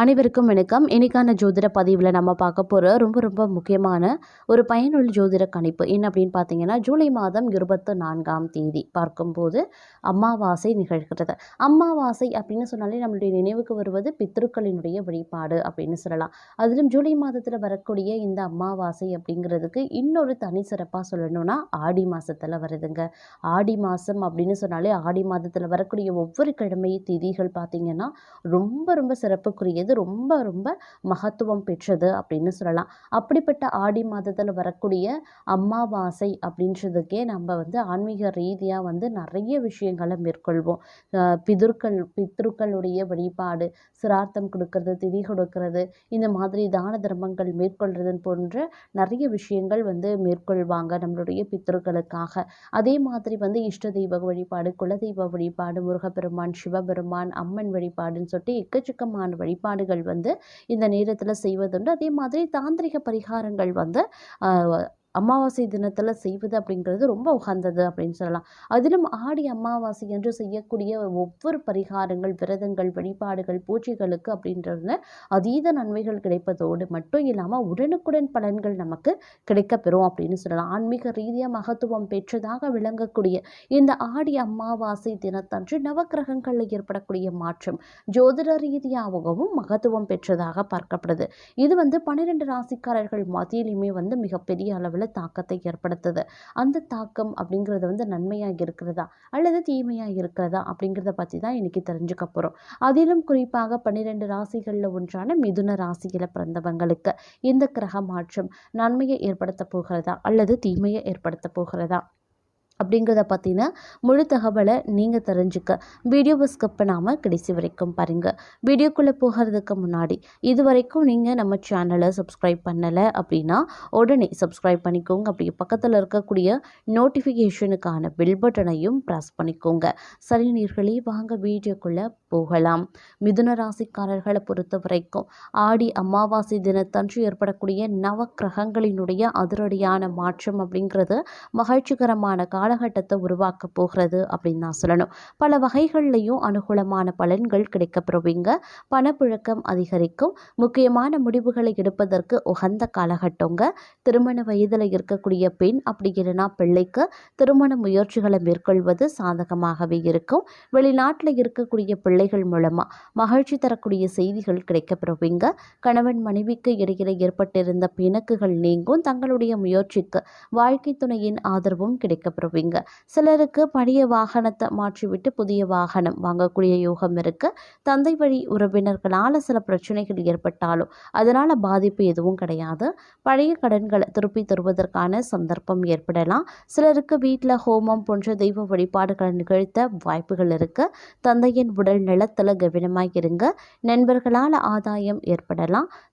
அனைவருக்கும் வணக்கம். இன்னைக்கான ஜோதிட பதிவில் நம்ம பார்க்க போகிற ரொம்ப ரொம்ப முக்கியமான ஒரு பயனுள்ள ஜோதிட கணிப்பு என்ன அப்படின்னு பார்த்தீங்கன்னா ஜூலை மாதம் இருபத்து நான்காம் தேதி பார்க்கும்போது அம்மாவாசை நிகழ்கிறது. அம்மாவாசை அப்படின்னு சொன்னாலே நம்மளுடைய நினைவுக்கு வருவது பித்ருக்களினுடைய வழிபாடு அப்படின்னு சொல்லலாம். அதிலும் ஜூலை மாதத்தில் வரக்கூடிய இந்த அம்மாவாசை அப்படிங்கிறதுக்கு இன்னொரு தனி சிறப்பாக சொல்லணும்னா ஆடி மாதத்தில் வருதுங்க. ஆடி மாதம் அப்படின்னு சொன்னாலே ஆடி மாதத்தில் வரக்கூடிய ஒவ்வொரு கிழமை திதிகள் பார்த்திங்கன்னா ரொம்ப ரொம்ப சிறப்புக்குரியது. ரொம்ப ரொம்ப மகத்துவம் பெற்றது அப்படின்னு சொல்லலாம். அப்படிப்பட்ட ஆடி மாதத்தில் வரக்கூடிய அமாவாசை அப்படின்றதுக்கே நம்ம வந்து ஆன்மீக ரீதியாக வந்து நிறைய விஷயங்களை மேற்கொள்வோம். பிதர்கள் பித்ருக்களுடைய வழிபாடு சிரார்த்தம் கொடுக்கறது திதி கொடுக்கறது இந்த மாதிரி தான தர்மங்கள் மேற்கொள்வது போன்ற நிறைய விஷயங்கள் வந்து மேற்கொள்வாங்க நம்மளுடைய பித்ருக்களுக்காக. அதே மாதிரி வந்து இஷ்ட தெய்வ வழிபாடு குலதெய்வ வழிபாடு முருகப்பெருமான் சிவபெருமான் அம்மன் வழிபாடுன்னு சொல்லிட்டு எக்கச்சக்கமான வழிபாடு வழிபாடுகள் வந்து இந்த நேரத்தில் செய்வதுண்டு. அதே மாதிரி தாந்திரிக பரிகாரங்கள் வந்து ஆஹ், அமாவாசை தினத்தில் செய்வது அப்படிங்கிறது ரொம்ப உகந்தது அப்படின்னு சொல்லலாம். அதிலும் ஆடி அமாவாசை என்று செய்யக்கூடிய ஒவ்வொரு பரிகாரங்கள் விரதங்கள் வழிபாடுகள் பூஜைகளுக்கு அப்படின்றது அதீத நன்மைகள் கிடைப்பதோடு மட்டும் இல்லாமல் உடனுக்குடன் பலன்கள் நமக்கு கிடைக்கப்பெறும் அப்படின்னு சொல்லலாம். ஆன்மீக ரீதியாக மகத்துவம் பெற்றதாக விளங்கக்கூடிய இந்த ஆடி அமாவாசை தினத்தன்று நவக்கிரகங்களில் ஏற்படக்கூடிய மாற்றம் ஜோதிட ரீதியாகவும் மகத்துவம் பெற்றதாக பார்க்கப்படுது. இது வந்து பன்னிரெண்டு ராசிக்காரர்கள் மத்தியிலுமே வந்து மிகப்பெரிய அளவில் தாக்கத்தை ஏற்படுத்துது. அந்த தாக்கம் அப்படிங்கிறது வந்து நன்மையாக இருக்கிறதா? அல்லது தீமையாக இருக்கிறதா? அப்படிங்கிறத பற்றி தான் இன்றைக்கி தெரிஞ்சுக்க போகிறோம் அதிலும் குறிப்பாக பன்னிரெண்டு ராசிகளில் ஒன்றான மிதுன ராசியில் பிறந்தவங்களுக்கு இந்த கிரக மாற்றம் நன்மையை ஏற்படுத்த போகிறதா? அல்லது தீமையை ஏற்படுத்த போகிறதா? அப்படிங்கிறத பற்றின முழு தகவலை நீங்கள் தெரிஞ்சுக்க. வீடியோவை ஸ்கிப் பண்ணாமல் கடைசி வரைக்கும் பாருங்கள் வீடியோக்குள்ளே போகிறதுக்கு முன்னாடி இது வரைக்கும் நீங்கள் நம்ம சேனலை சப்ஸ்கிரைப் பண்ணலை அப்படின்னா உடனே சப்ஸ்கிரைப் பண்ணிக்கோங்க. அப்படி பக்கத்தில் இருக்கக்கூடிய நோட்டிஃபிகேஷனுக்கான பெல் பட்டனையும் ப்ரெஸ் பண்ணிக்கோங்க. சரி நீர்களே வாங்க வீடியோக்குள்ளே போகலாம். மிதுன ராசிக்காரர்களை பொறுத்த வரைக்கும் ஆடி அமாவாசை தினத்தன்று ஏற்படக்கூடிய நவ கிரகங்களினுடைய அதிரடியான மாற்றம் அப்படிங்கிறது மகிழ்ச்சிகரமான காலகட்டத்தை உருவாக்க போகிறது அப்படின்னு தான் சொல்லணும். பல வகைகள்லையும் அனுகூலமான பலன்கள் கிடைக்கப்பெறுவீங்க பணப்புழக்கம் அதிகரிக்கும். முக்கியமான முடிவுகளை எடுப்பதற்கு உகந்த காலகட்டங்க. திருமண வயதில் இருக்கக்கூடிய பெண் அப்படி இல்லைன்னா பிள்ளைக்கு திருமண முயற்சிகளை மேற்கொள்வது சாதகமாகவே இருக்கும். வெளிநாட்டில் இருக்கக்கூடிய பிள்ளைகள் மூலமாக மகிழ்ச்சி தரக்கூடிய செய்திகள் கிடைக்கப்பெறுவீங்க கணவன் மனைவிக்கு இடையில ஏற்பட்டிருந்த பிணக்குகள் நீங்கும். தங்களுடைய முயற்சிக்கு வாழ்க்கை துணையின் ஆதரவும் கிடைக்கப்பெறுவீங்க சிலருக்கு பழைய வாகனத்தை மாற்றிவிட்டு புதிய வாகனம் வாங்கக்கூடிய யோகம் இருக்கு. தந்தை வழி உறவினர்களால் சில பிரச்சனைகள் ஏற்பட்டாலும் அதனால் பாதிப்பு எதுவும் கிடையாது. பழைய கடன்களை திருப்பி தருவதற்கான சந்தர்ப்பம் ஏற்படலாம். சிலருக்கு வீட்டில் ஹோமம் போன்ற தெய்வ வழிபாடுகளை நிகழ்த்த வாய்ப்புகள் இருக்கு. தந்தையின் உடல் நலத்தில் கவனமாக இருங்க. நண்பர்களால் ஆதாயம் ஏற்படலாம்.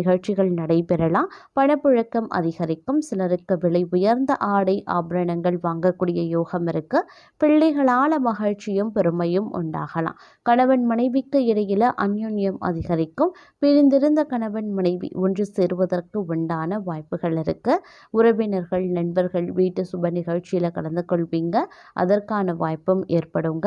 நிகழ்ச்சிகள் நடைபெறலாம். பணப்புழக்கம் அதிகரிக்கும். சிலருக்கு விலை உயர்ந்த ஆடை ஆபரணங்கள் வாங்கக்கூடிய யோகம் இருக்கு. பிள்ளைகளால் மகிழ்ச்சியும் பெருமையும் உண்டாகலாம். கணவன் மனைவிக்கு இடையில அந்யோன்யம் அதிகரிக்கும். பிரிந்திருந்த கணவன் மனைவி ஒன்று சேருவதற்கு உண்டான வாய்ப்புகள் இருக்கு. உறவினர்கள் நண்பர்கள் வீட்டு சுப நிகழ்ச்சியில் கலந்து கொள்வீங்க. அதற்கான வாய்ப்பும் ஏற்படுங்க.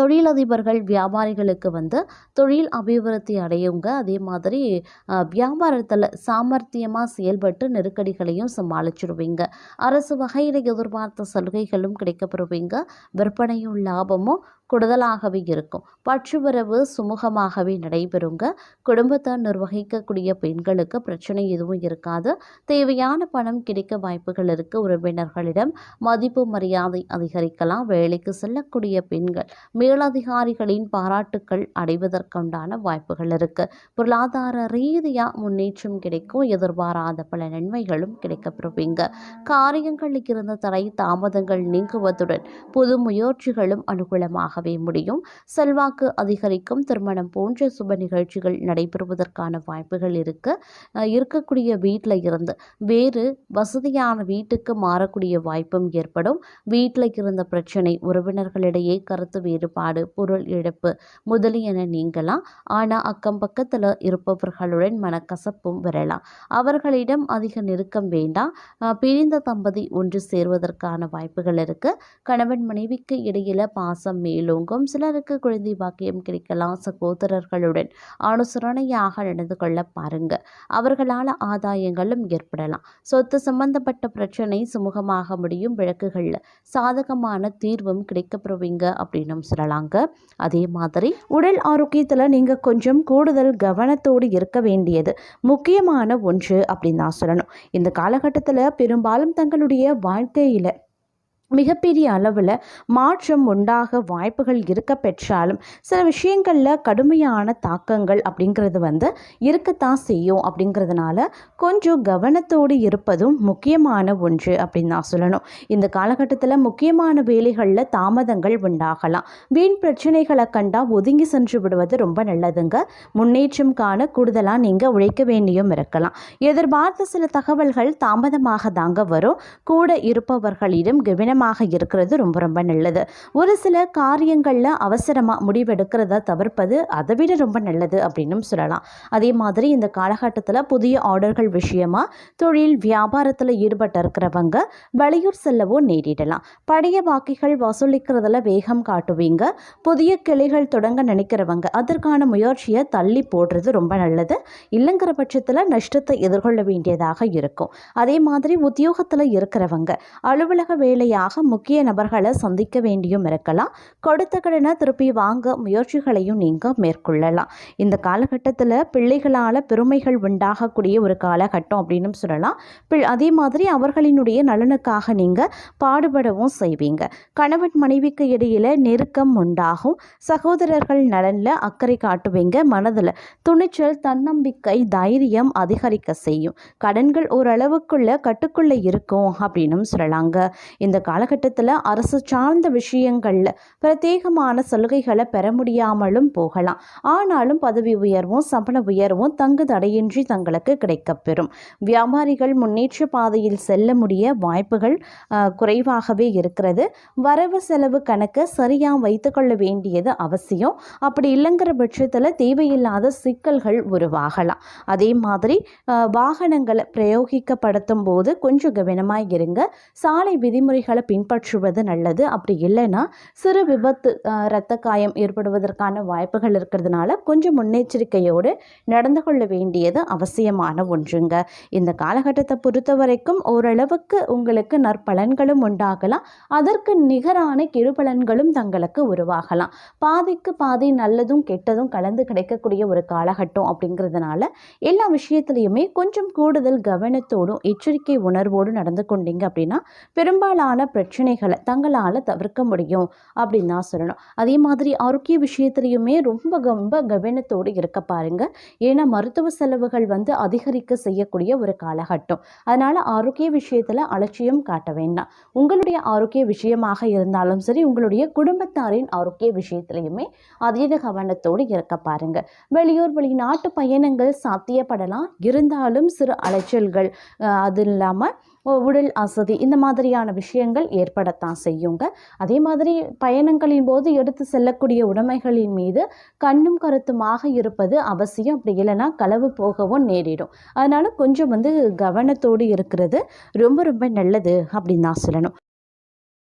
தொழிலதிபர்கள் வியாபாரிகளுக்கு வந்து தொழில் அபிவிருத்தி அடையுங்க. அதே மாதிரி வியாபாரத்தில் சாமர்த்தியமாக செயல்பட்டு நெருக்கடிகளையும் சமாளிச்சிடுவீங்க அரசு வகையில் எதிர்பார்த்த சலுகைகளும் கிடைக்கப்பெறுவீங்க. விற்பனையும் லாபமும் கூடுதலாகவே இருக்கும். பற்றுவரவு சுமூகமாகவே நடைபெறுங்க. குடும்பத்தை நிர்வகிக்கக்கூடிய பெண்களுக்கு பிரச்சனை எதுவும் இருக்காது. தேவையான பணம் கிடைக்க வாய்ப்புகள் இருக்கு. உறவினர்களிடம் மதிப்பு மரியாதை அதிகரிக்கலாம். வேலைக்கு செல்லக்கூடிய பெண்கள் மேலதிகாரிகளின் பாராட்டுக்கள் அடைவதற்குண்டான வாய்ப்புகள் இருக்குது பொருளாதார ரீதியாக முன்னேற்றம் கிடைக்கும் எதிர்பாராத பல நன்மைகளும் கிடைக்கப்பெறுவீங்க. காரியங்களில் இருந்த தடை தாமதங்கள் நீங்குவதுடன் புது முயற்சிகளும் அனுகூலமாகவே முடியும். செல்வாக்கு அதிகரிக்கும் திருமணம் போன்ற சுப நிகழ்ச்சிகள் நடைபெறுவதற்கான வாய்ப்புகள் இருக்கு. இருக்கக்கூடிய வீட்டில் இருந்து வேறு வசதியான வீட்டுக்கு மாறக்கூடிய வாய்ப்பும் ஏற்படும். வீட்டில் இருந்த பிரச்சனை உறவினர்களிடையே கருத்து வேறுபாடு பொருள் இழப்பு முதலியன நீங்கலாம். ஆனால் அக்கம் பக்கத்தில் இருப்பவர்களுடன் மனக்கசப்பும் வரலாம். அவர்களிடம் அதிக நெருக்கம் வேண்டாம். பிரிந்த தம்பதி ஒன்று சேர்வதற்கான வாய்ப்புகள் இருக்கு. கணவன் மனைவிக்கு இடையில பாசம் மேலோங்கும். சிலருக்கு குழந்தை பாக்கியம் கிடைக்கலாம் சகோதரர்களுடன். அனுசரணையாக நடந்து கொள்ள பாருங்க. அவர்களால் ஆதாயங்களும் ஏற்படலாம். சொத்து சம்பந்தப்பட்ட பிரச்சனை சுமூகமாக முடியும். விளக்குகள்ல சாதகமான தீர்வும் கிடைக்கப்பெறுவீங்க அப்படின்னும் சொல்லலாங்க அதே மாதிரி உடல் ஆரோக்கியத்தில் நீங்கள் கொஞ்சம் கூடுதல் கவனத்தோடு இருக்க வேண்டியது முக்கியமான ஒன்று அப்படின்னு தான் சொல்லணும். இந்த காலகட்டத்தில் பெரும்பாலும் தங்களுடைய வாழ்க்கையில் மிகப்பெரிய அளவில் மாற்றம் உண்டாக வாய்ப்புகள் இருக்க பெற்றாலும் சில விஷயங்களில் கடுமையான தாக்கங்கள் அப்படிங்கிறது வந்து இருக்கத்தான் செய்யும் அப்படிங்கிறதுனால கொஞ்சம் கவனத்தோடு இருப்பதும் முக்கியமான ஒன்று அப்படின்னு நான் சொல்லணும். இந்த காலகட்டத்தில் முக்கியமான வேலைகளில் தாமதங்கள் உண்டாகலாம். வீண் பிரச்சனைகளை கண்டால் ஒதுங்கி சென்று விடுவது ரொம்ப நல்லதுங்க. முன்னேற்றம் காண கூடுதலாக நீங்கள் உழைக்க வேண்டியும் இருக்கலாம். எதிர்பார்த்த சில தகவல்கள் தாமதமாக தாங்க வரும். கூட இருப்பவர்களிடம் கவனம் கவனமாக இருக்கிறது ரொம்ப ரொம்ப நல்லது. ஒரு சில காரியங்களில் அவசரமாக முடிவெடுக்கிறத தவிர்ப்பது அதை விட ரொம்ப நல்லது அப்படின்னும் சொல்லலாம். அதே மாதிரி இந்த காலகட்டத்தில் புதிய ஆர்டர்கள் விஷயமா தொழில் வியாபாரத்தில் ஈடுபட்டு இருக்கிறவங்க வெளியூர் செல்லவோ நேரிடலாம். பழைய பாக்கிகள் வசூலிக்கிறதுல வேகம் காட்டுவீங்க. புதிய கிளைகள் தொடங்க நினைக்கிறவங்க அதற்கான முயற்சியை தள்ளி போடுறது ரொம்ப நல்லது. இல்லைங்கிற பட்சத்தில் நஷ்டத்தை எதிர்கொள்ள வேண்டியதாக இருக்கும். அதே மாதிரி உத்தியோகத்தில் இருக்கிறவங்க அலுவலக வேலையாக முக்கிய நபர்களை சந்திக்க வேண்டியும் இருக்கலாம். கொடுத்த கடனை திருப்பி வாங்க முயற்சிகளையும் நீங்கள் மேற்கொள்ளலாம். இந்த காலகட்டத்தில் பிள்ளைகளால் பெருமைகள் உண்டாகக்கூடிய ஒரு காலகட்டம் அப்படின்னு சொல்லலாம். அதே மாதிரி அவர்களினுடைய நலனுக்காக நீங்கள் பாடுபடவும் செய்வீங்க. கணவன் மனைவிக்கு இடையில் நெருக்கம் உண்டாகும். சகோதரர்கள் நலனில் அக்கறை காட்டுவீங்க. மனதில் துணிச்சல் தன்னம்பிக்கை தைரியம் அதிகரிக்க செய்யும். கடன்கள் ஓரளவுக்குள்ள கட்டுக்குள்ளே இருக்கும் அப்படின்னும் சொல்லலாங்க. இந்த காலகட்டத்தில் அரசு சார்ந்த விஷயங்களில் பிரத்யேகமான சலுகைகளை பெற முடியாமலும் போகலாம். ஆனாலும் பதவி உயர்வும் சம்பள உயர்வும் தங்கு தடையின்றி தங்களுக்கு கிடைக்கப்பெறும் வியாபாரிகள் முன்னேற்ற பாதையில் செல்ல முடிய வாய்ப்புகள் குறைவாகவே இருக்கிறது. வரவு செலவு கணக்கை சரியாக வைத்துக்கொள்ள வேண்டியது அவசியம். அப்படி இல்லைங்கிற பட்சத்தில் தேவையில்லாத சிக்கல்கள் உருவாகலாம். அதே மாதிரி வாகனங்களை பிரயோகிக்கப்படுத்தும் போது கொஞ்சம் கவனமாக இருங்க. சாலை விதிமுறைகளை பின்பற்றுவது நல்லது. அப்படி இல்லைன்னா சிறு விபத்து இரத்த காயம் ஏற்படுவதற்கான வாய்ப்புகள் இருக்கிறதுனால கொஞ்சம் முன்னெச்சரிக்கையோடு நடந்து கொள்ள வேண்டியது அவசியமான ஒன்றுங்க. இந்த காலகட்டத்தை பொறுத்த வரைக்கும் ஓரளவுக்கு உங்களுக்கு நற்பலன்களும் உண்டாகலாம். அதற்கு நிகரான கெடுபலன்களும் தங்களுக்கு உருவாகலாம். பாதிக்கு பாதி நல்லதும் கெட்டதும் கலந்து கிடைக்கக்கூடிய ஒரு காலகட்டம் அப்படிங்கிறதுனால எல்லா விஷயத்துலையுமே கொஞ்சம் கூடுதல் கவனத்தோடும் எச்சரிக்கை உணர்வோடு நடந்து கொண்டீங்க அப்படின்னா பெரும்பாலான பிரச்சனைகளை தங்களால் தவிர்க்க முடியும் அப்படின்னு தான் சொல்லணும். அதே மாதிரி ஆரோக்கிய விஷயத்துலையுமே ரொம்ப ரொம்ப கவனத்தோடு இருக்க பாருங்கள் ஏன்னா மருத்துவ செலவுகள் வந்து அதிகரிக்க செய்யக்கூடிய ஒரு காலகட்டம். அதனால் ஆரோக்கிய விஷயத்தில் அலட்சியம் காட்ட வேண்டாம். உங்களுடைய ஆரோக்கிய விஷயமாக இருந்தாலும் சரி உங்களுடைய குடும்பத்தாரின் ஆரோக்கிய விஷயத்துலையுமே அதீத கவனத்தோடு இருக்க பாருங்கள் வெளியூர் வெளிநாட்டு பயணங்கள் சாத்தியப்படலாம். இருந்தாலும் சிறு அலைச்சல்கள் அது இல்லாமல் உடல் அசதி இந்த மாதிரியான விஷயங்கள் ஏற்படத்தான் செய்யுங்க. அதே மாதிரி பயணங்களின் போது எடுத்து செல்லக்கூடிய உடைமைகளின் மீது கண்ணும் கருத்துமாக இருப்பது அவசியம். அப்படி இல்லைன்னா களவு போகவும் நேரிடும். அதனால கொஞ்சம் வந்து கவனத்தோடு இருக்கிறது ரொம்ப ரொம்ப நல்லது அப்படின்னு தான் சொல்லணும்.